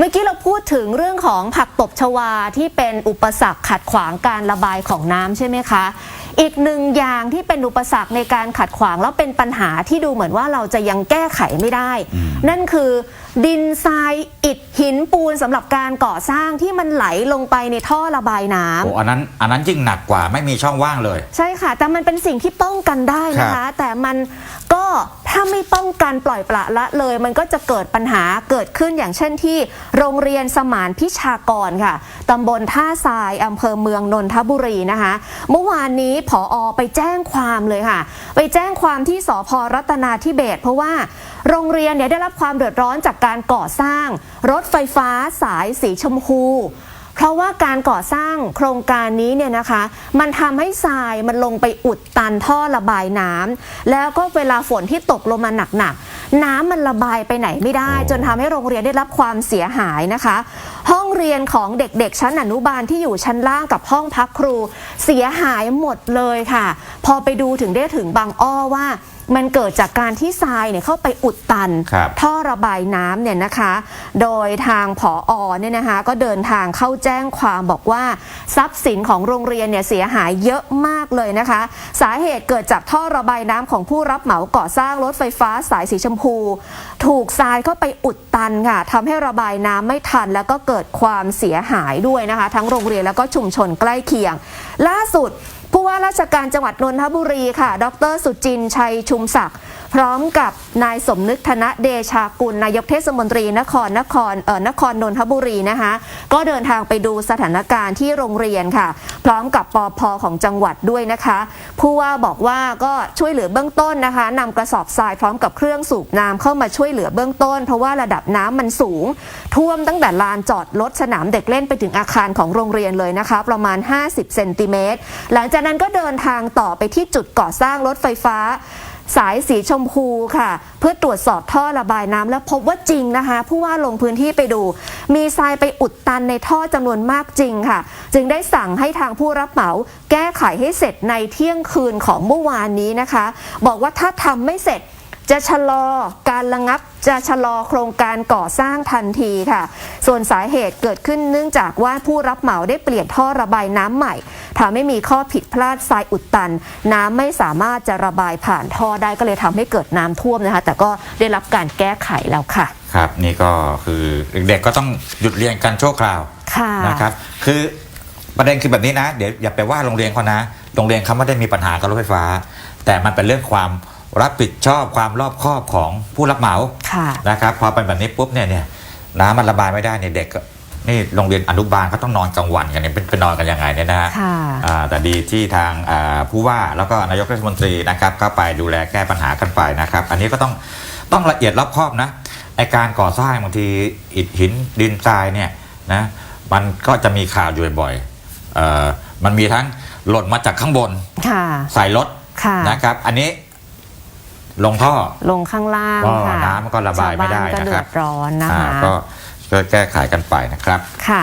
เมื่อกี้เราพูดถึงเรื่องของผักตบชวาที่เป็นอุปสรรคขัดขวางการระบายของน้ำใช่ไหมคะ อีกหนึ่งอย่างที่เป็นอุปสรรคในการขัดขวางแล้วเป็นปัญหาที่ดูเหมือนว่าเราจะยังแก้ไขไม่ได้ นั่นคือ ดินทรายอิฐหินปูนสำหรับการก่อสร้างที่มันไหลลงไปในท่อระบายน้ำ โอ้อันนั้นอันนั้นยิ่งหนักกว่าไม่มีช่องว่างเลย ใช่ค่ะ แต่มันเป็นสิ่งที่ป้องกันได้นะครัคะบแต่มันก็ ถ้าไม่ป้องกันปล่อยปละละเลย มันก็จะเกิดปัญหาเกิดขึ้นอย่างเช่นที่ โรงเรียนสมานพิชากรค่ะตำบลท่าทรายอำเภอเมืองนนทบุรีนะคะ เมื่อวานนี้ผออไปแจ้งความเลยค่ะ ไปแจ้งความที่สพรัตนาธิเบศเพราะว่าโรงเรียนเนี่ยได้รับความเดือดร้อนจากการก่อสร้าง รถไฟฟ้าสายสีชมพู เพราะว่าการก่อสร้างโครงการนี้เนี่ยนะคะ มันทำให้ทรายมันลงไปอุดตันท่อระบายน้ำแล้วก็เวลาฝนที่ตกลงมาหนักๆน้ำมันระบายไปไหนไม่ได้โอ้จนทำให้โรงเรียนได้รับความเสียหายนะคะ ห้องเรียนของเด็กๆ ชั้นอนุบาลที่อยู่ชั้นล่างกับห้องพักครู เสียหายหมดเลยค่ะ พอไปดูถึงได้ถึงบางอ้อว่า มันเกิดจากการที่ทรายเนี่ยเข้าไปอุดตัน ครับ ท่อระบายน้ำเนี่ยนะคะ โดยทางผออเนี่ยนะคะ ก็เดินทางเข้าแจ้งความบอกว่า ทรัพย์สินของโรงเรียนเนี่ยเสียหายเยอะมากเลยนะคะ สาเหตุเกิดจากท่อระบายน้ำของผู้รับเหมาก่อสร้างรถไฟฟ้าสายสีชมพู ถูกทรายเข้าไปอุดตันค่ะทำให้ระบายน้ำไม่ทัน แล้วก็เกิดความเสียหายด้วยนะคะ ทั้งโรงเรียนแล้วก็ชุมชนใกล้เคียง ล่าสุด ผู้ว่าราชการจังหวัดนนทบุรีค่ะ ดรสุจินชัยชุมศักดิ์ พร้อมกับนายสมนึกธนเดชากุลนายกเทศมนตรีนครนครเอ่อนครนนทบุรีนะคะก็เดินทางไปดูสถานการณ์ที่โรงเรียนค่ะ พร้อมกับปอพของจังหวัดด้วยนะคะผู้ว่าบอกว่าก็ช่วยเหลือเบื้องต้นนะคะนำกระสอบทรายพร้อมกับเครื่องสูบน้ำเข้ามาช่วยเหลือเบื้องต้น เพราะว่าระดับน้ำมันสูง ท่วมตั้งแต่ลานจอดรถสนามเด็กเล่นไปถึงอาคารของโรงเรียนเลยนะคะ ประมาณ 50เซนติเมตรหลังจากนั้นก็เดินทางต่อไปที่จุดก่อสร้างรถไฟฟ้า สายสีชมพูค่ะ เพื่อตรวจสอบท่อระบายน้ำแล้วพบว่าจริงนะคะ ผู้ว่าลงพื้นที่ไปดู มีทรายไปอุดตันในท่อจำนวนมากจริงค่ะ จึงได้สั่งให้ทางผู้รับเหมาแก้ไขให้เสร็จในเที่ยงคืนของเมื่อวานนี้นะคะ บอกว่าถ้าทำไม่เสร็จ จะชะลอการระงับจะชะลอโครงการก่อสร้างทันทีค่ะ ส่วนสาเหตุเกิดขึ้นเนื่องจากว่าผู้รับเหมาได้เปลี่ยนท่อระบายน้ำใหม่ทำให้มีข้อผิดพลาดทรายอุดตัน น้ำไม่สามารถจะระบายผ่านท่อได้ก็เลยทำให้เกิดน้ำท่วมนะคะ แต่ก็ได้รับการแก้ไขแล้วค่ะ ครับ นี่ก็คือเด็กๆก็ต้องหยุดเรียนกันชั่วคราวค่ะนะครับคือประเด็นคือแบบนี้นะ เดี๋ยวอย่าไปว่าโรงเรียนเขานะ โรงเรียนเขาไม่ได้มีปัญหากับรถไฟฟ้า แต่มันเป็นเรื่องความ รับผิดชอบความรอบคอบของผู้รับเหมาค่ะ นะครับพอเป็นแบบนี้ปุ๊บเนี่ยเนี่ยน้ำมันระบายไม่ได้เนี่ยเด็กก็นี่โรงเรียนอนุบาลเขาต้องนอนกลางวันกันเนี่ยเป็นเป็นนอนกันยังไงเนี่ยนะฮะค่ะ อ่าแต่ดีที่ทางอ่าผู้ว่าแล้วก็นายกเทศมนตรีนะครับก็ไปดูแลแก้ปัญหากันไปนะครับ อันนี้ก็ต้องต้องละเอียดรอบคอบนะไอการก่อสร้างบางทีอิฐหินดินทรายเนี่ยนะมันก็จะมีข่าวอยู่บ่อยๆเอ่อมันมีทั้งหล่นมาจากข้างบน ค่ะ ใส่รถค่ะ นะครับ อันนี้ ลงท่อลงข้างล่างก็ค่ะน้ำก็ระบายไม่ได้ชาวบ้านก็นะเดืครัอบดร้อนนะอ่าคะ ก็ก็แก้ไขกันไปนะครับ ค่ะ